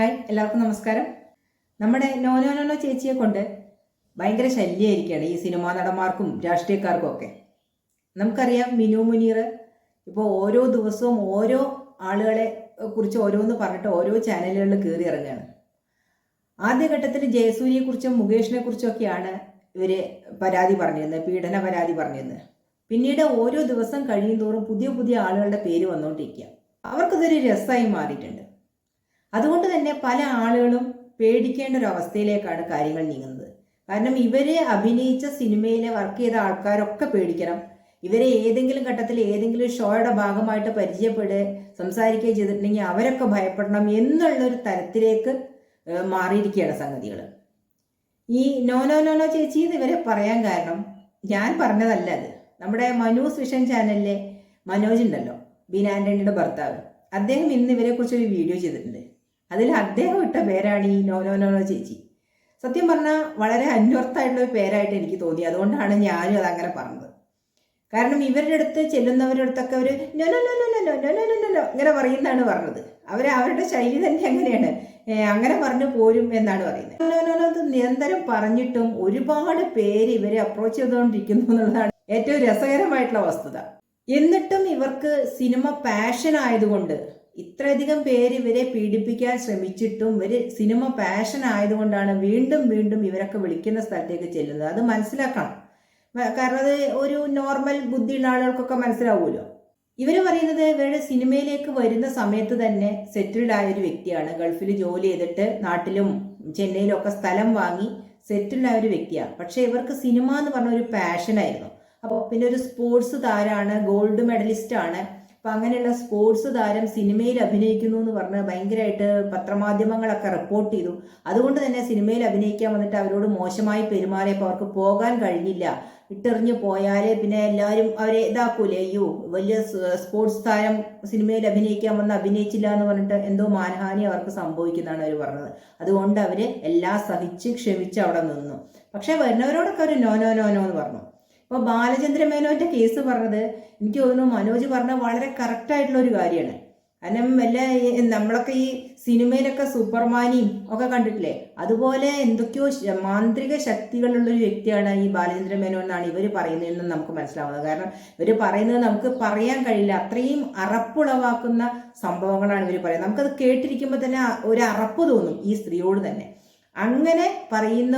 Hi എല്ലാവർക്കും നമസ്കാരം. നമ്മുടെ നോനോ നോനോ ചേച്ചിയെ കൊണ്ട് ഭയങ്കര ശല്യമായിരിക്കുകയാണ് ഈ സിനിമാ നടന്മാർക്കും രാഷ്ട്രീയക്കാർക്കും ഒക്കെ. നമുക്കറിയാം മിനു മുനീർ ഇപ്പോൾ ഓരോ ദിവസവും ഓരോ ആളുകളെ കുറിച്ച് ഓരോന്ന് പറഞ്ഞിട്ട് ഓരോ ചാനലുകളിൽ കയറി ഇറങ്ങുകയാണ്. ആദ്യഘട്ടത്തിൽ ജയസൂര്യയെ കുറിച്ചും മുകേഷിനെ കുറിച്ചൊക്കെയാണ് ഇവർ പരാതി പറഞ്ഞിരുന്നത് പീഡന പരാതി പറഞ്ഞിരുന്നത്. പിന്നീട് ഓരോ ദിവസം കഴിയും തോറും പുതിയ പുതിയ ആളുകളുടെ പേര് വന്നുകൊണ്ടിരിക്കുക അവർക്കിതൊരു രസമായി മാറിയിട്ടുണ്ട്. അതുകൊണ്ട് തന്നെ പല ആളുകളും പേടിക്കേണ്ട ഒരു അവസ്ഥയിലേക്കാണ് കാര്യങ്ങൾ നീങ്ങുന്നത്. കാരണം ഇവരെ അഭിനയിച്ച സിനിമയിലെ വർക്ക് ചെയ്ത ആൾക്കാരൊക്കെ പേടിക്കണം. ഇവരെ ഏതെങ്കിലും ഘട്ടത്തിൽ ഏതെങ്കിലും ഷോയുടെ ഭാഗമായിട്ട് പരിചയപ്പെടുക സംസാരിക്കുകയോ ചെയ്തിട്ടുണ്ടെങ്കിൽ അവരൊക്കെ ഭയപ്പെടണം എന്നുള്ള ഒരു തരത്തിലേക്ക് മാറിയിരിക്കുകയാണ് സംഗതികൾ ഈ നോ നോ നോ നോ ചേച്ചി എന്ന് ഇവരെ പറയാൻ കാരണം ഞാൻ പറഞ്ഞതല്ല അത്. നമ്മുടെ മനൂസ് വിഷൻ ചാനലിലെ മനോജ് ഉണ്ടല്ലോ ബീൻ ആന്റണിയുടെ ഭർത്താവ്. അദ്ദേഹം ഇന്ന് ഇവരെ കുറിച്ച് ഒരു വീഡിയോ ചെയ്തിട്ടുണ്ട്. അതിൽ അദ്ദേഹം ഇട്ട പേരാണ് ഈ നോനോ ചേച്ചി സത്യം പറഞ്ഞാൽ വളരെ അന്വർത്ഥമായിട്ടുള്ള ഒരു പേരായിട്ട് എനിക്ക് തോന്നി അതുകൊണ്ടാണ് ഞാനും അതങ്ങനെ പറഞ്ഞത് കാരണം ഇവരുടെ അടുത്ത് ചെല്ലുന്നവരുടെ അടുത്തൊക്കെ അവർ നൊനോ നൊനോ ഇങ്ങനെ പറയുന്നതാണ് പറഞ്ഞത് അവർ അവരുടെ ശൈലി തന്നെ അങ്ങനെയാണ് അങ്ങനെ പറഞ്ഞു പോരും എന്നാണ് പറയുന്നത് നൊനോനോത് നിരന്തരം പറഞ്ഞിട്ടും ഒരുപാട് പേര് ഇവരെ അപ്രോച്ച് ചെയ്തുകൊണ്ടിരിക്കുന്നു എന്നുള്ളതാണ് ഏറ്റവും രസകരമായിട്ടുള്ള വസ്തുത എന്നിട്ടും ഇവർക്ക് സിനിമ പാഷൻ ആയതുകൊണ്ട് ഇത്രയധികം പേര് ഇവരെ പീഡിപ്പിക്കാൻ ശ്രമിച്ചിട്ടും ഇവർ സിനിമ പാഷൻ ആയതുകൊണ്ടാണ് വീണ്ടും വീണ്ടും ഇവരൊക്കെ വിളിക്കുന്ന സ്ഥലത്തേക്ക് ചെല്ലുന്നത്. അത് മനസ്സിലാക്കണം. കാരണം അത് ഒരു നോർമൽ ബുദ്ധിയുള്ള ആളുകൾക്കൊക്കെ മനസ്സിലാവുമല്ലോ. ഇവർ പറയുന്നത് ഇവരുടെ സിനിമയിലേക്ക് വരുന്ന സമയത്ത് തന്നെ സെറ്റിൽഡ് ആയ ഒരു വ്യക്തിയാണ്. ഗൾഫിൽ ജോലി ചെയ്തിട്ട് നാട്ടിലും ചെന്നൈയിലും ഒക്കെ സ്ഥലം വാങ്ങി സെറ്റിൽഡ് ആയ ഒരു വ്യക്തിയാണ്. പക്ഷെ ഇവർക്ക് സിനിമ എന്ന് പറഞ്ഞ ഒരു പാഷനായിരുന്നു അപ്പോൾ പിന്നെ ഒരു സ്പോർട്സ് താരമാണ് ഗോൾഡ് മെഡലിസ്റ്റ് ആണ്. അപ്പൊ അങ്ങനെയുള്ള സ്പോർട്സ് താരം സിനിമയിൽ അഭിനയിക്കുന്നു എന്ന് പറഞ്ഞ് ഭയങ്കരമായിട്ട് പത്രമാധ്യമങ്ങളൊക്കെ റിപ്പോർട്ട് ചെയ്തു. അതുകൊണ്ട് തന്നെ സിനിമയിൽ അഭിനയിക്കാൻ വന്നിട്ട് അവരോട് മോശമായി പെരുമാറിയപ്പോൾ അവർക്ക് പോകാൻ കഴിഞ്ഞില്ല. ഇട്ടെറിഞ്ഞ് പോയാലേ പിന്നെ എല്ലാവരും അവരെ ഇതാക്കൂലേ അയ്യോ വലിയ സ്പോർട്സ് താരം സിനിമയിൽ അഭിനയിക്കാൻ വന്ന് അഭിനയിച്ചില്ല എന്ന് പറഞ്ഞിട്ട് എന്തോ മാനഹാനി അവർക്ക് സംഭവിക്കുന്നതാണ് അവർ പറഞ്ഞത്. അതുകൊണ്ട് അവർ എല്ലാം സഹിച്ച് ക്ഷമിച്ച് അവിടെ നിന്നു. പക്ഷെ വരുന്നവരോടൊക്കെ അവർ നോ നോ നോ നോ എന്ന് പറഞ്ഞു. ഇപ്പോൾ ബാലചന്ദ്ര മേനോന്റെ കേസ് പറഞ്ഞത് എനിക്ക് തോന്നുന്നു മനോജ് പറഞ്ഞ വളരെ കറക്റ്റ് ആയിട്ടുള്ള ഒരു കാര്യമാണ്. കാരണം വല്ല നമ്മളൊക്കെ ഈ സിനിമയിലൊക്കെ സൂപ്പർമാനിയും ഒക്കെ കണ്ടിട്ടില്ലേ? അതുപോലെ എന്തൊക്കെയോ മാന്ത്രിക ശക്തികളുള്ള ഒരു വ്യക്തിയാണ് ഈ ബാലചന്ദ്ര മേനോൻ എന്നാണ് ഇവർ പറയുന്നതെന്ന് നമുക്ക് മനസ്സിലാവുന്നത്. കാരണം ഇവർ പറയുന്നത് നമുക്ക് പറയാൻ കഴിയില്ല. അത്രയും അറപ്പുളവാക്കുന്ന സംഭവങ്ങളാണ് ഇവർ പറയുന്നത്. നമുക്കത് കേട്ടിരിക്കുമ്പോൾ തന്നെ ഒരു അറപ്പ് തോന്നും ഈ സ്ത്രീയോട് തന്നെ. അങ്ങനെ പറയുന്ന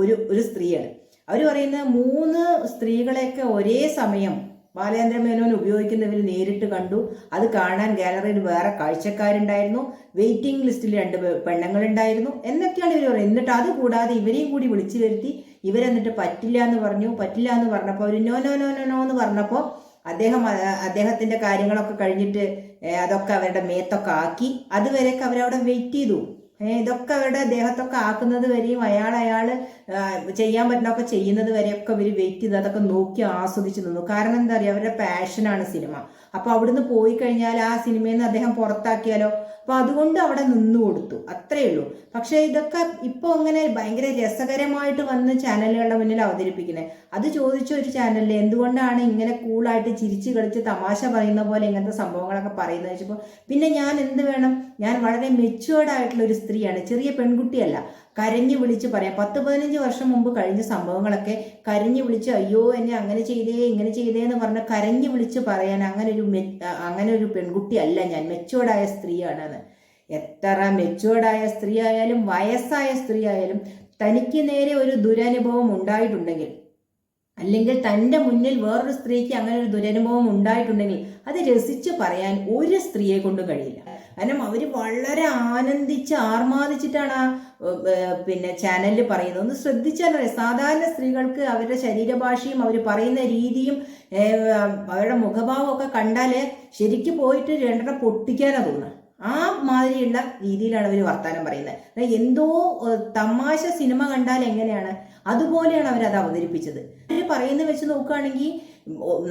ഒരു ഒരു സ്ത്രീയാണ്. അവർ പറയുന്ന മൂന്ന് സ്ത്രീകളെയൊക്കെ ഒരേ സമയം ബാലേന്ദ്ര മേനോൻ ഉപയോഗിക്കുന്നവർ നേരിട്ട് കണ്ടു. അത് കാണാൻ ഗാലറിയിൽ വേറെ കാഴ്ചക്കാരുണ്ടായിരുന്നു. വെയിറ്റിംഗ് ലിസ്റ്റിൽ രണ്ട് പെണ്ണുങ്ങളുണ്ടായിരുന്നു. എന്നൊക്കെയാണ് ഇവർ പറയുന്നത്. എന്നിട്ട് അത് കൂടാതെ ഇവരെയും കൂടി വിളിച്ചു വരുത്തി ഇവരെന്നിട്ട് പറ്റില്ല എന്ന് പറഞ്ഞു. പറ്റില്ല എന്ന് പറഞ്ഞപ്പോൾ അവർ no no no no no എന്ന് പറഞ്ഞപ്പോൾ അദ്ദേഹം അദ്ദേഹത്തിന്റെ കാര്യങ്ങളൊക്കെ കഴിഞ്ഞിട്ട് അതൊക്കെ അവരുടെ മേത്തൊക്കെ ആക്കി. അതുവരെയൊക്കെ അവരവിടെ വെയിറ്റ് ചെയ്തു. ഇതൊക്കെ അവരുടെ ദേഹത്തൊക്കെ ആക്കുന്നത് വരെയും അയാൾ അയാൾ ചെയ്യാൻ പറ്റുന്നൊക്കെ ചെയ്യുന്നത് വരെയൊക്കെ ഇവർ വെയിറ്റ് ചെയ്ത് അതൊക്കെ നോക്കി ആസ്വദിച്ച് നിന്നു. കാരണം എന്താ പറയുക അവരുടെ പാഷനാണ് സിനിമ. അപ്പൊ അവിടുന്ന് പോയി കഴിഞ്ഞാൽ ആ സിനിമയിൽ നിന്ന് അദ്ദേഹം പുറത്താക്കിയാലോ? അപ്പൊ അതുകൊണ്ട് അവിടെ നിന്നു കൊടുത്തു. അത്രേ ഉള്ളൂ. പക്ഷേ ഇതൊക്കെ ഇപ്പൊ അങ്ങനെ ഭയങ്കര രസകരമായിട്ട് വന്ന് ചാനലുകളുടെ മുന്നിൽ അവതരിപ്പിക്കുന്നത് അത് ചോദിച്ച ഒരു ചാനലിൽ എന്തുകൊണ്ടാണ് ഇങ്ങനെ കൂളായിട്ട് ചിരിച്ചു കളിച്ച് തമാശ പറയുന്ന പോലെ ഇങ്ങനത്തെ സംഭവങ്ങളൊക്കെ പറയുന്നത് വെച്ചപ്പോൾ പിന്നെ ഞാൻ എന്ത് വേണം? ഞാൻ വളരെ മെച്ചുവേർഡ് ആയിട്ടുള്ള ഒരു സ്ത്രീയാണ്. ചെറിയ പെൺകുട്ടിയല്ല. കരഞ്ഞു വിളിച്ച് പറയാം. പത്ത് പതിനഞ്ച് വർഷം മുമ്പ് കഴിഞ്ഞ സംഭവങ്ങളൊക്കെ കരഞ്ഞു വിളിച്ച് അയ്യോ എന്നെ അങ്ങനെ ചെയ്തേ ഇങ്ങനെ ചെയ്തേ എന്ന് പറഞ്ഞ് കരഞ്ഞു വിളിച്ച് പറയാൻ അങ്ങനെ ഒരു അങ്ങനെ ഒരു പെൺകുട്ടിയല്ല ഞാൻ. മെച്ചുവേർഡായ സ്ത്രീയാണെന്ന് എത്ര മെച്ചുവേർഡായ സ്ത്രീ ആയാലും വയസ്സായ സ്ത്രീ ആയാലും തനിക്ക് നേരെ ഒരു ദുരനുഭവം ഉണ്ടായിട്ടുണ്ടെങ്കിൽ അല്ലെങ്കിൽ തന്റെ മുന്നിൽ വേറൊരു സ്ത്രീക്ക് അങ്ങനെ ഒരു ദുരനുഭവം ഉണ്ടായിട്ടുണ്ടെങ്കിൽ അത് രസിച്ച് പറയാൻ ഒരു സ്ത്രീയെ കൊണ്ട് കഴിയില്ല. കാരണം അവർ വളരെ ആനന്ദിച്ച് ആർമാദിച്ചിട്ടാണ് ആ പിന്നെ ചാനലിൽ പറയുന്നത്. ഒന്ന് ശ്രദ്ധിച്ചാൽ സാധാരണ സ്ത്രീകൾക്ക് അവരുടെ ശരീരഭാഷയും അവർ പറയുന്ന രീതിയും അവരുടെ മുഖഭാവമൊക്കെ കണ്ടാൽ ശരിക്കും പോയിട്ട് രണ്ടെണ്ണം പൊട്ടിക്കാനാണ് തോന്നുന്നത് ആ മാതിരിയുള്ള രീതിയിലാണ് അവർ വർത്താനം പറയുന്നത്. എന്തോ തമാശ സിനിമ കണ്ടാൽ എങ്ങനെയാണ്? അതുപോലെയാണ് അവർ അത് അവതരിപ്പിച്ചത്. അവർ പറയുന്നത് വെച്ച് നോക്കുകയാണെങ്കിൽ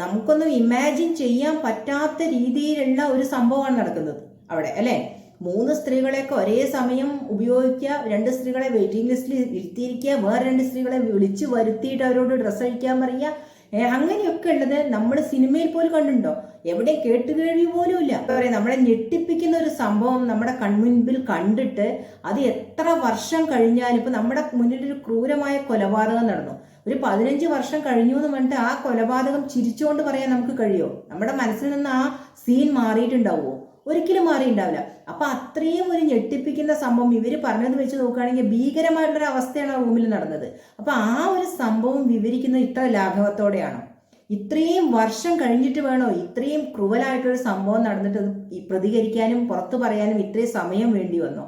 നമുക്കൊന്നും ഇമാജിൻ ചെയ്യാൻ പറ്റാത്ത രീതിയിലുള്ള ഒരു സംഭവമാണ് നടക്കുന്നത് അവിടെ അല്ലേ? മൂന്ന് സ്ത്രീകളെയൊക്കെ ഒരേ സമയം ഉപയോഗിക്കുക രണ്ട് സ്ത്രീകളെ വെയിറ്റിംഗ് ലിസ്റ്റിൽ ഇരുത്തിയിരിക്കുക വേറെ രണ്ട് സ്ത്രീകളെ വിളിച്ചു വരുത്തിയിട്ട് അവരോട് ഡ്രസ്സ് അഴിക്കാൻ പറയുക അങ്ങനെയൊക്കെ ഉള്ളത് നമ്മൾ സിനിമയിൽ പോലും കണ്ടുണ്ടോ എവിടെ കേട്ടുകേൾവി പോലും ഇല്ല. എന്താ പറയുക നമ്മളെ ഞെട്ടിപ്പിക്കുന്ന ഒരു സംഭവം നമ്മുടെ കൺമുൻപിൽ കണ്ടിട്ട് അത് എത്ര വർഷം കഴിഞ്ഞാലും ഇപ്പൊ നമ്മുടെ മുന്നിൽ ഒരു ക്രൂരമായ കൊലപാതകം നടന്നു. ഒരു പതിനഞ്ച് വർഷം കഴിഞ്ഞു എന്ന് പറഞ്ഞിട്ട് ആ കൊലപാതകം ചിരിച്ചുകൊണ്ട് പറയാൻ നമുക്ക് കഴിയുമോ നമ്മുടെ മനസ്സിൽ നിന്ന് ആ സീൻ മാറിയിട്ടുണ്ടാവുമോ? ഒരിക്കലും മാറിയിട്ടുണ്ടാവില്ല അപ്പൊ അത്രയും ഒരു ഞെട്ടിപ്പിക്കുന്ന സംഭവം ഇവർ പറഞ്ഞത് വെച്ച് നോക്കുകയാണെങ്കിൽ ഭീകരമായിട്ടുള്ള അവസ്ഥയാണ് ആ റൂമിൽ നടന്നത്. അപ്പൊ ആ ഒരു സംഭവം വിവരിക്കുന്നത് ഇത്ര ലാഘവത്തോടെയാണോ? ഇത്രയും വർഷം കഴിഞ്ഞിട്ട് വേണോ ഇത്രയും ക്രൂവലായിട്ടൊരു സംഭവം നടന്നിട്ട് പ്രതികരിക്കാനും പുറത്തു പറയാനും ഇത്രയും സമയം വേണ്ടി വന്നോ?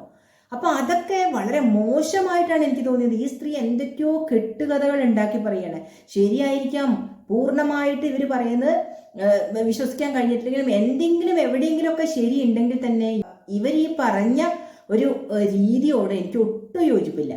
അപ്പൊ അതൊക്കെ വളരെ മോശമായിട്ടാണ് എനിക്ക് തോന്നിയത്. ഈ സ്ത്രീ എന്തൊക്കെയോ കെട്ടുകഥകൾ ഉണ്ടാക്കി പറയാണ്. ശരിയായിരിക്കാം പൂർണമായിട്ട് ഇവർ പറയുന്നത് വിശ്വസിക്കാൻ കഴിഞ്ഞിട്ടില്ലെങ്കിലും എന്തെങ്കിലും എവിടെയെങ്കിലും ഒക്കെ ശരിയുണ്ടെങ്കിൽ തന്നെ ഇവർ ഈ പറഞ്ഞ ഒരു രീതിയോട് എനിക്ക് ഒട്ടും യോജിപ്പില്ല.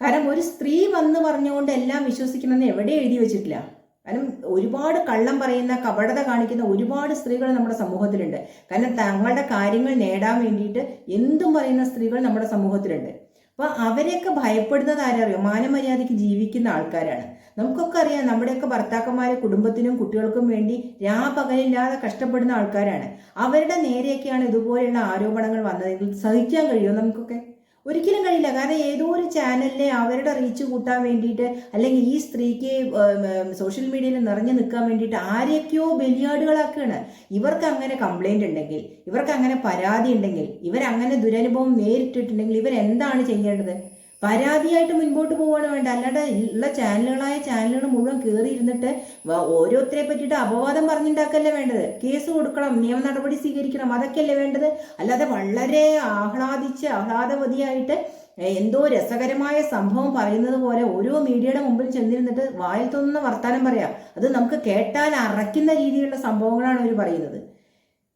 കാരണം ഒരു സ്ത്രീ വന്ന് പറഞ്ഞുകൊണ്ട് എല്ലാം വിശ്വസിക്കണമെന്ന് എവിടെ എഴുതി വെച്ചിട്ടില്ല. കാരണം ഒരുപാട് കള്ളം പറയുന്ന കപടത കാണിക്കുന്ന ഒരുപാട് സ്ത്രീകൾ നമ്മുടെ സമൂഹത്തിലുണ്ട്. കാരണം തങ്ങളുടെ കാര്യങ്ങൾ നേടാൻ വേണ്ടിയിട്ട് എന്തും പറയുന്ന സ്ത്രീകൾ നമ്മുടെ സമൂഹത്തിലുണ്ട്. അപ്പൊ അവരെയൊക്കെ ഭയപ്പെടുന്നത് ആരറിയോ? മാനമര്യാദയ്ക്ക് ജീവിക്കുന്ന ആൾക്കാരാണ്. നമുക്കൊക്കെ അറിയാം നമ്മുടെയൊക്കെ ഭർത്താക്കന്മാരെ കുടുംബത്തിനും കുട്ടികൾക്കും വേണ്ടി രാപകലില്ലാതെ കഷ്ടപ്പെടുന്ന ആൾക്കാരാണ്. അവരുടെ നേരെയൊക്കെയാണ് ഇതുപോലെയുള്ള ആരോപണങ്ങൾ വന്നതെങ്കിൽ സഹിക്കാൻ കഴിയുമോ നമുക്കൊക്കെ? ഒരിക്കലും കഴിയില്ല. കാരണം ഏതോ ഒരു ചാനലിനെ അവരുടെ റീച്ച് കൂട്ടാൻ വേണ്ടിയിട്ട് അല്ലെങ്കിൽ ഈ സ്ത്രീക്ക് സോഷ്യൽ മീഡിയയിൽ നിറഞ്ഞു നിൽക്കാൻ വേണ്ടിയിട്ട് ആരെയൊക്കെയോ ബലിയാടുകളാക്കുകയാണ്. ഇവർക്ക് അങ്ങനെ കംപ്ലൈന്റ് ഉണ്ടെങ്കിൽ ഇവർക്ക് അങ്ങനെ പരാതി ഉണ്ടെങ്കിൽ ഇവരങ്ങനെ ദുരനുഭവം നേരിട്ടിട്ടുണ്ടെങ്കിൽ ഇവരെന്താണ് ചെയ്യേണ്ടത്? പരാതിയായിട്ട് മുൻപോട്ട് പോവുകയാണ് വേണ്ട അല്ലാണ്ട് ഉള്ള ചാനലുകളായ ചാനലുകൾ മുഴുവൻ കയറി ഇരുന്നിട്ട് ഓരോരുത്തരെ പറ്റിയിട്ട് അപവാദം പറഞ്ഞുണ്ടാക്കല്ലേ വേണ്ടത്? കേസ് കൊടുക്കണം നിയമ നടപടി സ്വീകരിക്കണം അതൊക്കെയല്ലേ വേണ്ടത്? അല്ലാതെ വളരെ ആഹ്ലാദിച്ച് ആഹ്ലാദവതിയായിട്ട് എന്തോ രസകരമായ സംഭവം പറയുന്നത് പോലെ ഓരോ മീഡിയയുടെ മുമ്പിൽ ചെന്നിരുന്നിട്ട് വായിൽ തോന്നുന്ന വർത്തമാനം പറയാം. അത് നമുക്ക് കേട്ടാൽ അറയ്ക്കുന്ന രീതിയിലുള്ള സംഭവങ്ങളാണ് അവർ പറയുന്നത്.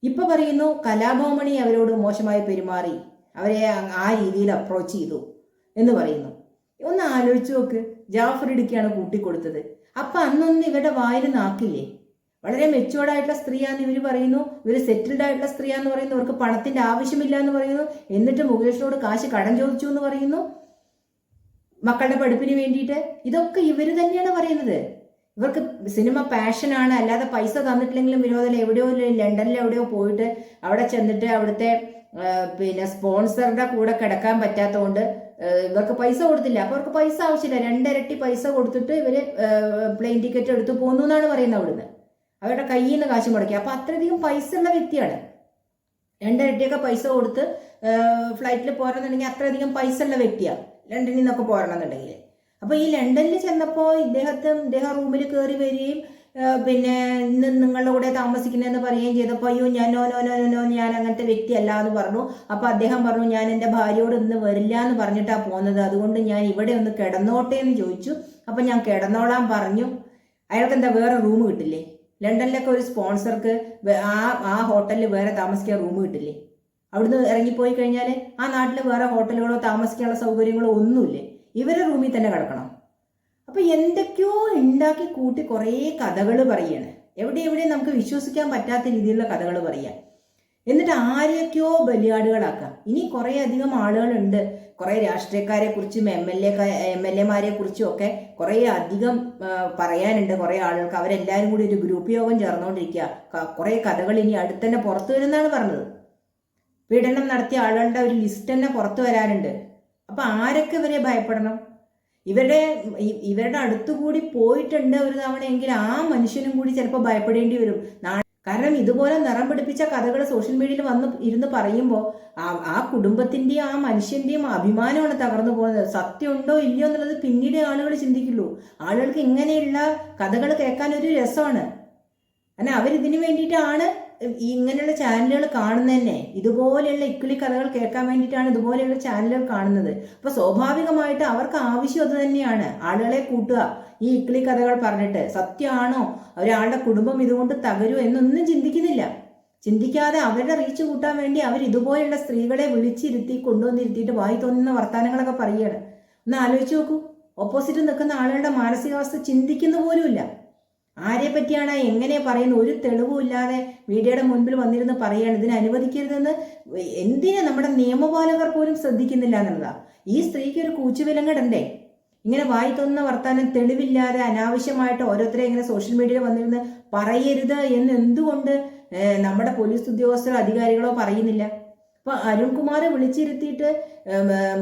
ഇപ്പൊ പറയുന്നു കലാഭവമണി അവരോട് മോശമായി പെരുമാറി. അവരെ ആ രീതിയിൽ അപ്രോച്ച് ചെയ്തു. എന്ന് പറയുന്നു. ഒന്ന് ആലോചിച്ച് നോക്ക്. ജാഫർ ഇടുക്കിയാണ് കൂട്ടിക്കൊടുത്തത്. അപ്പൊ അന്നൊന്നും ഇവരുടെ വായിൽ നാക്കില്ലേ? വളരെ മെച്ചുവേർഡ് ആയിട്ടുള്ള സ്ത്രീയാന്ന് ഇവർ പറയുന്നു. ഇവർ സെറ്റിൽഡ് ആയിട്ടുള്ള സ്ത്രീയാന്ന് പറയുന്നു. അവർക്ക് പണത്തിന്റെ ആവശ്യമില്ല എന്ന് പറയുന്നു. എന്നിട്ട് മുകേഷിനോട് കാശ് കടം ചോദിച്ചു എന്ന് പറയുന്നു. മക്കളുടെ പഠിപ്പിന് വേണ്ടിയിട്ട്. ഇതൊക്കെ ഇവർ തന്നെയാണ് പറയുന്നത്. ഇവർക്ക് സിനിമ പാഷനാണ് അല്ലാതെ പൈസ തന്നിട്ടില്ലെങ്കിലും വിനോദം എവിടെയോ ലണ്ടനിൽ എവിടെയോ പോയിട്ട് അവിടെ ചെന്നിട്ട് അവിടുത്തെ പിന്നെ സ്പോൺസറുടെ കൂടെ കിടക്കാൻ പറ്റാത്തതുകൊണ്ട് ഇവർക്ക് പൈസ കൊടുത്തില്ല. അപ്പൊ അവർക്ക് പൈസ ആവശ്യമില്ല. രണ്ടിരട്ടി പൈസ കൊടുത്തിട്ട് ഇവർ പ്ലെയിൻ ടിക്കറ്റ് എടുത്ത് പോന്നു എന്നാണ് പറയുന്നത് അവിടുന്ന്. അവരുടെ കയ്യിൽ നിന്ന് കാശ് മുടക്കി. അപ്പൊ അത്രയധികം പൈസ ഉള്ള വ്യക്തിയാണ്. രണ്ടിരട്ടിയൊക്കെ പൈസ കൊടുത്ത് ഫ്ലൈറ്റിൽ പോരണമെന്നുണ്ടെങ്കിൽ അത്രയധികം പൈസ ഉള്ള വ്യക്തിയാണ് ലണ്ടനിൽ നിന്നൊക്കെ പോരണമെന്നുണ്ടെങ്കിൽ. അപ്പൊ ഈ ലണ്ടനിൽ ചെന്നപ്പോൾ ഇദ്ദേഹത്തെ ഇദ്ദേഹം റൂമിൽ കയറി വരികയും പിന്നെ ഇന്ന് നിങ്ങളുടെ കൂടെ താമസിക്കുന്നതെന്ന് പറയുകയും ചെയ്തപ്പോൾ അയ്യോ ഞാൻ നോ നോ നോ നോ, ഞാൻ അങ്ങനത്തെ വ്യക്തിയല്ല എന്ന് പറഞ്ഞു. അപ്പൊ അദ്ദേഹം പറഞ്ഞു ഞാൻ എന്റെ ഭാര്യയോട് ഇന്ന് വരില്ല എന്ന് പറഞ്ഞിട്ടാ പോകുന്നത് അതുകൊണ്ട് ഞാൻ ഇവിടെ ഒന്ന് കിടന്നോട്ടെ എന്ന് ചോദിച്ചു. അപ്പൊ ഞാൻ കിടന്നോളാൻ പറഞ്ഞു. അയാൾക്ക് എന്താ വേറെ റൂം കിട്ടില്ലേ? ലണ്ടനിലൊക്കെ ഒരു സ്പോൺസർക്ക് ആ ആ ഹോട്ടലിൽ വേറെ താമസിക്കാൻ റൂം കിട്ടില്ലേ? അവിടുന്ന് ഇറങ്ങിപ്പോയി കഴിഞ്ഞാൽ ആ നാട്ടിൽ വേറെ ഹോട്ടലുകളോ താമസിക്കാനുള്ള സൗകര്യങ്ങളോ ഒന്നുമില്ലേ? ഇവരെ റൂമിൽ തന്നെ കിടക്കണം. അപ്പൊ എന്തൊക്കെയോ ഉണ്ടാക്കി കൂട്ടി കുറേ കഥകൾ പറയാണ്. എവിടെ എവിടെ നമുക്ക് വിശ്വസിക്കാൻ പറ്റാത്ത രീതിയിലുള്ള കഥകൾ പറയാം. എന്നിട്ട് ആരെയൊക്കെയോ ബലിയാടുകളാക്കാം. ഇനി കുറേ അധികം ആളുകളുണ്ട്. കുറേ രാഷ്ട്രീയക്കാരെ കുറിച്ചും M L A M L എമാരെ കുറിച്ചും ഒക്കെ കുറേ അധികം പറയാനുണ്ട്. കുറേ ആളുകൾക്ക് അവരെല്ലാവരും കൂടി ഒരു ഗ്രൂപ്പ് യോഗം ചേർന്നുകൊണ്ടിരിക്കുക. കുറേ കഥകൾ ഇനി അടുത്ത് തന്നെ പുറത്തു വരുമെന്നാണ് പറഞ്ഞത്. പീഡനം നടത്തിയ ആളുകളുടെ ഒരു ലിസ്റ്റ് തന്നെ പുറത്തു വരാനുണ്ട്. അപ്പൊ ആരൊക്കെ ഇവരെ ഭയപ്പെടണം? ഇവരുടെ ഇവരുടെ അടുത്തുകൂടി പോയിട്ടുണ്ട് ഒരു തവണയെങ്കിൽ ആ മനുഷ്യനും കൂടി ചിലപ്പോൾ ഭയപ്പെടേണ്ടി വരും. കാരണം ഇതുപോലെ നിറം പിടിപ്പിച്ച കഥകൾ സോഷ്യൽ മീഡിയയിൽ വന്ന് ഇരുന്ന് പറയുമ്പോൾ ആ കുടുംബത്തിന്റെയും ആ മനുഷ്യന്റെയും അഭിമാനമാണ് തകർന്നു പോകുന്നത്. സത്യമുണ്ടോ ഇല്ലയോ എന്നുള്ളത് പിന്നീട് ആളുകൾ ചിന്തിക്കുള്ളൂ. ആളുകൾക്ക് ഇങ്ങനെയുള്ള കഥകൾ കേൾക്കാൻ ഒരു രസമാണ്. കാരണം അവരിതിനു വേണ്ടിയിട്ടാണ് ഇങ്ങനെയുള്ള ചാനലുകൾ കാണുന്നത് തന്നെ ഇതുപോലെയുള്ള ഇക്കിളി കഥകൾ കേൾക്കാൻ വേണ്ടിയിട്ടാണ് ഇതുപോലെയുള്ള ചാനലുകൾ കാണുന്നത്. അപ്പൊ സ്വാഭാവികമായിട്ട് അവർക്ക് ആവശ്യം അത് തന്നെയാണ്. ആളുകളെ കൂട്ടുക. ഈ ഇക്കിളി കഥകൾ പറഞ്ഞിട്ട് സത്യമാണോ ഒരാളുടെ കുടുംബം ഇതുകൊണ്ട് തകരൂ എന്നൊന്നും ചിന്തിക്കുന്നില്ല. ചിന്തിക്കാതെ അവരുടെ റീച്ച് കൂട്ടാൻ വേണ്ടി അവർ ഇതുപോലെയുള്ള സ്ത്രീകളെ വിളിച്ചിരുത്തി കൊണ്ടുവന്നിരുത്തിയിട്ട് വായി തോന്നുന്ന വർത്തമാനങ്ങളൊക്കെ പറയുകയാണ്. ഒന്ന് ആലോചിച്ച് നോക്കൂ. ഓപ്പോസിറ്റ് നിൽക്കുന്ന ആളുകളുടെ മാനസികാവസ്ഥ ചിന്തിക്കുന്ന പോലുമില്ല. ആരെ പറ്റിയാണ് എങ്ങനെ പറയുന്നത് ഒരു തെളിവും ഇല്ലാതെ മീഡിയയുടെ മുൻപിൽ വന്നിരുന്ന് പറയാണ് ഇതിനെ അനുവദിക്കരുതെന്ന് എന്തിനാ നമ്മുടെ നിയമപാലകർ പോലും ശ്രദ്ധിക്കുന്നില്ല എന്നുള്ളതാ. ഈ സ്ത്രീക്ക് ഒരു കൂച്ചുവിലങ്ങടണ്ടേ? ഇങ്ങനെ വായി തോന്നുന്ന വർത്താനം തെളിവില്ലാതെ അനാവശ്യമായിട്ട് ഓരോരുത്തരെ ഇങ്ങനെ സോഷ്യൽ മീഡിയയിൽ വന്നിരുന്ന് പറയരുത് എന്ന് എന്തുകൊണ്ട് നമ്മുടെ പോലീസ് ഉദ്യോഗസ്ഥരോ അധികാരികളോ പറയുന്നില്ല? ഇപ്പൊ അരുൺകുമാറെ വിളിച്ചിരുത്തിയിട്ട്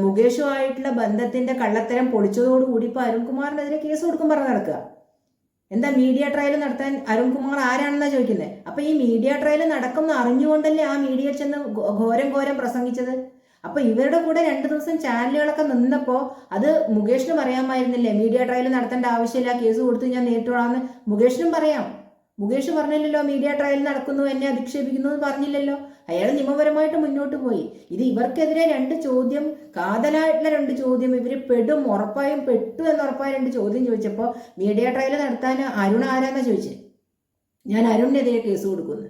മുകേഷുമായിട്ടുള്ള ബന്ധത്തിന്റെ കള്ളത്തരം പൊളിച്ചതോടുകൂടി ഇപ്പൊ അരുൺകുമാറിനെതിരെ കേസ് കൊടുക്കും പറഞ്ഞു നടക്കുക. എന്താ മീഡിയ ട്രയൽ നടത്താൻ അരുൺകുമാർ ആരാണെന്നാ ചോദിക്കുന്നത് അപ്പൊ ഈ മീഡിയ ട്രയൽ നടക്കുന്ന അറിഞ്ഞുകൊണ്ടല്ലേ ആ മീഡിയയിൽ ചെന്ന് ഘോരം ഘോരം പ്രസംഗിച്ചത്? അപ്പൊ ഇവരുടെ കൂടെ രണ്ടു ദിവസം ചാനലുകളൊക്കെ നിന്നപ്പോ അത് മുകേഷിന് പറയാമായിരുന്നില്ലേ മീഡിയ ട്രയൽ നടത്തേണ്ട ആവശ്യമില്ല കേസ് കൊടുത്ത് ഞാൻ നേരിട്ടോളാന്ന് മുകേഷിനും പറയാം. മുകേഷ് പറഞ്ഞില്ലല്ലോ മീഡിയ ട്രയൽ നടക്കുന്നു എന്നെ അധിക്ഷേപിക്കുന്നു എന്ന് പറഞ്ഞില്ലല്ലോ. അയാൾ നിയമപരമായിട്ട് മുന്നോട്ട് പോയി. ഇത് ഇവർക്കെതിരെ രണ്ട് ചോദ്യം കാതലായിട്ടുള്ള രണ്ട് ചോദ്യം ഇവർ പെടും ഉറപ്പായും പെട്ടു എന്ന് ഉറപ്പായ രണ്ട് ചോദ്യം ചോദിച്ചപ്പോൾ മീഡിയ ട്രയൽ നടത്താൻ അരുൺ ആരാന്നാ ചോദിച്ചേ? ഞാൻ അരുണിനെതിരെ കേസ് കൊടുക്കുന്നു.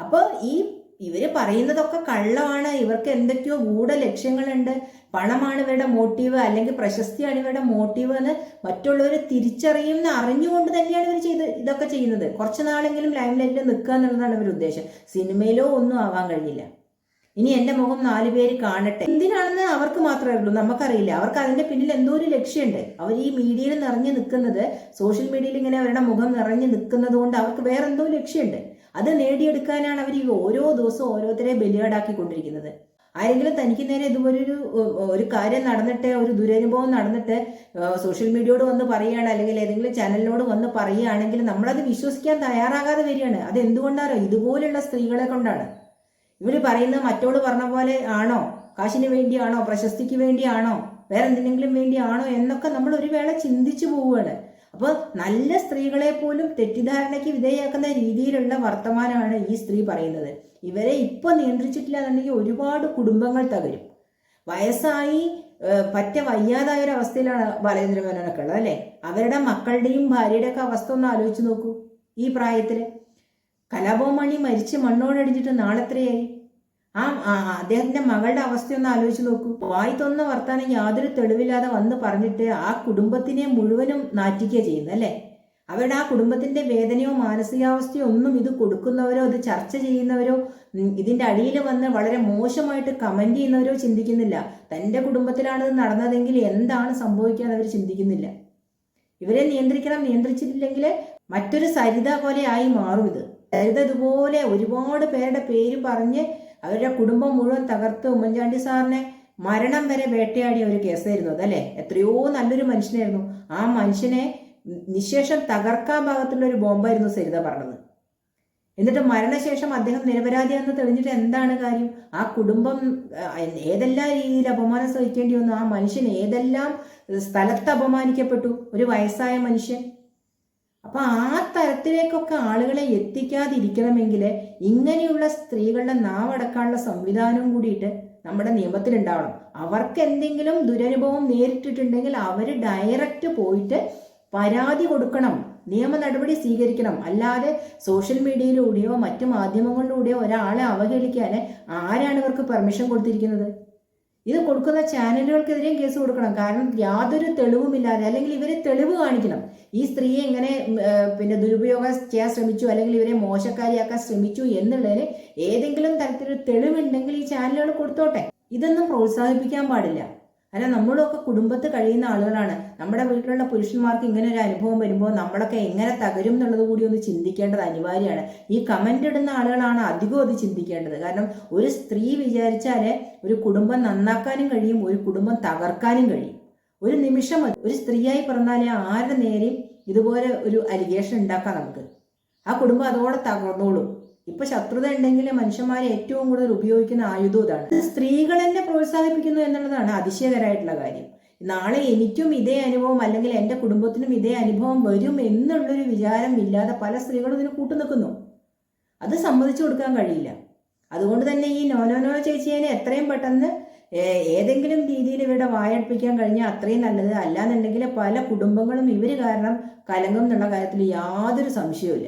അപ്പോൾ ഈ ഇവർ പറയുന്നതൊക്കെ കള്ളമാണ്. ഇവർക്ക് എന്തൊക്കെയോ ഗൂഢ ലക്ഷ്യങ്ങളുണ്ട് പണമാണ് ഇവരുടെ മോട്ടീവ് അല്ലെങ്കിൽ പ്രശസ്തിയാണ് ഇവരുടെ മോട്ടീവ് എന്ന് മറ്റുള്ളവർ തിരിച്ചറിയുന്ന അറിഞ്ഞുകൊണ്ട് തന്നെയാണ് ഇവർ ചെയ്ത് ഇതൊക്കെ ചെയ്യുന്നത്. കുറച്ച് നാളെങ്കിലും ലൈം ലൈറ്റിൽ നിൽക്കുക എന്നുള്ളതാണ് ഇവരുടെ ഉദ്ദേശം. സിനിമയിലോ ഒന്നും ആവാൻ കഴിഞ്ഞില്ല. ഇനി എന്റെ മുഖം നാലു പേര് കാണട്ടെ. എന്തിനാണെന്ന് അവർക്ക് മാത്രമേ ഉള്ളൂ നമുക്കറിയില്ല. അവർക്ക് അതിന്റെ പിന്നിൽ എന്തോ ഒരു ലക്ഷ്യമുണ്ട്. അവർ ഈ മീഡിയയിൽ നിറഞ്ഞു നിൽക്കുന്നത് സോഷ്യൽ മീഡിയയിൽ ഇങ്ങനെ അവരുടെ മുഖം നിറഞ്ഞു നിൽക്കുന്നത് കൊണ്ട് അവർക്ക് വേറെ എന്തോ ലക്ഷ്യമുണ്ട്. അത് നേടിയെടുക്കാനാണ് അവർ ഈ ഓരോ ദിവസവും ഓരോരുത്തരെ ബലിയാടാക്കിക്കൊണ്ടിരിക്കുന്നത്. ആരെങ്കിലും തനിക്ക് നേരെ ഇതുപോലൊരു ഒരു കാര്യം നടന്നിട്ട് ഒരു ദുരനുഭവം നടന്നിട്ട് സോഷ്യൽ മീഡിയയോട് വന്ന് പറയുകയാണ് അല്ലെങ്കിൽ ഏതെങ്കിലും ചാനലിനോട് വന്ന് പറയുകയാണെങ്കിൽ നമ്മളത് വിശ്വസിക്കാൻ തയ്യാറാകാതെ വരികയാണ്. അത് എന്തുകൊണ്ടാണോ ഇതുപോലുള്ള സ്ത്രീകളെ കൊണ്ടാണ്. ഇവർ പറയുന്നത് മറ്റോട് പറഞ്ഞ പോലെ ആണോ? കാശിന് വേണ്ടിയാണോ? പ്രശസ്തിക്ക് വേണ്ടിയാണോ? വേറെ എന്തിനെങ്കിലും വേണ്ടിയാണോ? എന്നൊക്കെ നമ്മൾ ഒരു വേള ചിന്തിച്ചു പോവുകയാണ്. അപ്പോൾ നല്ല സ്ത്രീകളെ പോലും തെറ്റിദ്ധാരണയ്ക്ക് വിധേയമാക്കുന്ന രീതിയിലുള്ള വർത്തമാനമാണ് ഈ സ്ത്രീ പറയുന്നത്. ഇവരെ ഇപ്പൊ നിയന്ത്രിച്ചിട്ടില്ല എന്നുണ്ടെങ്കിൽ ഒരുപാട് കുടുംബങ്ങൾ തകരും. വയസ്സായി പറ്റ വയ്യാതായ ഒരു അവസ്ഥയിലാണ് ബാലേന്ദ്ര മേനോനൊക്കെ ഉള്ളത് അല്ലേ? അവരുടെ മക്കളുടെയും ഭാര്യയുടെ ഒക്കെ അവസ്ഥ ഒന്ന് ആലോചിച്ച് നോക്കൂ ഈ പ്രായത്തിൽ കലാഭവമണി മരിച്ച് മണ്ണോടടിച്ചിട്ട് നാളെത്രയായി? ആ അദ്ദേഹത്തിന്റെ മകളുടെ അവസ്ഥ ഒന്ന് ആലോചിച്ച് നോക്കൂ. വായി തൊന്ന വർത്താനം യാതൊരു തെളിവില്ലാതെ വന്ന് പറഞ്ഞിട്ട് ആ കുടുംബത്തിനെ മുഴുവനും നാറ്റിക്കുക ചെയ്യുന്നത് അല്ലേ? അവരുടെ ആ കുടുംബത്തിന്റെ വേദനയോ മാനസികാവസ്ഥയോ ഒന്നും ഇത് കൊടുക്കുന്നവരോ ഇത് ചർച്ച ചെയ്യുന്നവരോ ഇതിന്റെ അടിയിൽ വന്ന് വളരെ മോശമായിട്ട് കമന്റ് ചെയ്യുന്നവരോ ചിന്തിക്കുന്നില്ല. തന്റെ കുടുംബത്തിലാണ് ഇത് നടന്നതെങ്കിൽ എന്താണ് സംഭവിക്കുക അവർ ചിന്തിക്കുന്നില്ല. ഇവരെ നിയന്ത്രിക്കണം നിയന്ത്രിച്ചിട്ടില്ലെങ്കിൽ മറ്റൊരു സരിത പോലെ ആയി മാറും ഇത്. സരിത ഇതുപോലെ ഒരുപാട് പേരുടെ പേര് പറഞ്ഞ് അവരുടെ കുടുംബം മുഴുവൻ തകർത്ത് ഉമ്മൻചാണ്ടി സാറിനെ മരണം വരെ വേട്ടയാടിയ ഒരു കേസായിരുന്നു അതല്ലേ? എത്രയോ നല്ലൊരു മനുഷ്യനായിരുന്നു. ആ മനുഷ്യനെ നിശേഷം തകർക്കാൻ ഭാഗത്തുള്ള ഒരു ബോംബായിരുന്നു സരിത പറഞ്ഞത്. എന്നിട്ട് മരണശേഷം അദ്ദേഹം നിരപരാധിയാണെന്ന് തെളിഞ്ഞിട്ട് എന്താണ് കാര്യം? ആ കുടുംബം ഏതെല്ലാം രീതിയിൽ അപമാനം സഹിക്കേണ്ടി വന്നു? ആ മനുഷ്യൻ ഏതെല്ലാം സ്ഥലത്ത് അപമാനിക്കപ്പെട്ടു? ഒരു വയസ്സായ മനുഷ്യൻ. അപ്പൊ ആ തരത്തിലേക്കൊക്കെ ആളുകളെ എത്തിക്കാതിരിക്കണമെങ്കിൽ ഇങ്ങനെയുള്ള സ്ത്രീകളുടെ നാവടക്കാനുള്ള സംവിധാനവും കൂടിയിട്ട് നമ്മുടെ നിയമത്തിലുണ്ടാവണം. അവർക്ക് എന്തെങ്കിലും ദുരനുഭവം നേരിട്ടിട്ടുണ്ടെങ്കിൽ അവർ ഡയറക്റ്റ് പോയിട്ട് പരാതി കൊടുക്കണം നിയമ നടപടി സ്വീകരിക്കണം. അല്ലാതെ സോഷ്യൽ മീഡിയയിലൂടെയോ മറ്റ് മാധ്യമങ്ങളിലൂടെയോ ഒരാളെ അവഹേളിക്കാൻ ആരാണ് ഇവർക്ക് പെർമിഷൻ കൊടുത്തിരിക്കുന്നത്? ഇത് കൊടുക്കുന്ന ചാനലുകൾക്കെതിരെയും കേസ് കൊടുക്കണം. കാരണം യാതൊരു തെളിവുമില്ലാതെ അല്ലെങ്കിൽ ഇവരെ തെളിവ് കാണിക്കണം. ഈ സ്ത്രീയെ ഇങ്ങനെ പിന്നെ ദുരുപയോഗം ചെയ്യാൻ ശ്രമിച്ചു അല്ലെങ്കിൽ ഇവരെ മോശക്കാരിയാക്കാൻ ശ്രമിച്ചു എന്നുള്ളതിന് ഏതെങ്കിലും തരത്തിലൊരു തെളിവുണ്ടെങ്കിൽ ഈ ചാനലുകൾ കൊടുത്തോട്ടെ. ഇതൊന്നും പ്രോത്സാഹിപ്പിക്കാൻ പാടില്ല. അല്ല നമ്മളൊക്കെ കുടുംബത്ത് കഴിയുന്ന ആളുകളാണ്. നമ്മുടെ വീട്ടിലുള്ള പുരുഷന്മാർക്ക് ഇങ്ങനെ ഒരു അനുഭവം വരുമ്പോൾ നമ്മളൊക്കെ എങ്ങനെ തകരും എന്നുള്ളത് കൂടി ഒന്ന് ചിന്തിക്കേണ്ടത് അനിവാര്യമാണ്. ഈ കമന്റ് ഇടുന്ന ആളുകളാണ് അധികവും അത് ചിന്തിക്കേണ്ടത്. കാരണം ഒരു സ്ത്രീ വിചാരിച്ചാൽ ഒരു കുടുംബം നന്നാക്കാനും കഴിയും ഒരു കുടുംബം തകർക്കാനും കഴിയും. ഒരു നിമിഷം ഒരു സ്ത്രീയായി പിറന്നാലേ ആരുടെ നേരെയും ഇതുപോലെ ഒരു അലിഗേഷൻ ഉണ്ടാക്കാം നമുക്ക്. ആ കുടുംബം അതോടെ തകർന്നോളും. ഇപ്പൊ ശത്രുത ഉണ്ടെങ്കിൽ മനുഷ്യന്മാരെ ഏറ്റവും കൂടുതൽ ഉപയോഗിക്കുന്ന ആയുധം ഇതാണ്. സ്ത്രീകൾ തന്നെ പ്രോത്സാഹിപ്പിക്കുന്നു എന്നുള്ളതാണ് അതിശയകരമായിട്ടുള്ള കാര്യം. നാളെ എനിക്കും ഇതേ അനുഭവം അല്ലെങ്കിൽ എന്റെ കുടുംബത്തിനും ഇതേ അനുഭവം വരും എന്നുള്ളൊരു വിചാരം ഇല്ലാതെ പല സ്ത്രീകളും ഇതിന് കൂട്ടുനിൽക്കുന്നു. അത് സമ്മതിച്ചു കൊടുക്കാൻ കഴിയില്ല. അതുകൊണ്ട് തന്നെ ഈ നോനോനോ ചേച്ചിയെ എത്രയും പെട്ടെന്ന് ഏതെങ്കിലും രീതിയിൽ ഇവരുടെ വായടുപ്പിക്കാൻ കഴിഞ്ഞാൽ അത്രയും നല്ലത്. അല്ലാന്നുണ്ടെങ്കിൽ പല കുടുംബങ്ങളും ഇവർ കാരണം കലങ്ങും എന്നുള്ള കാര്യത്തിൽ യാതൊരു സംശയവുമില്ല.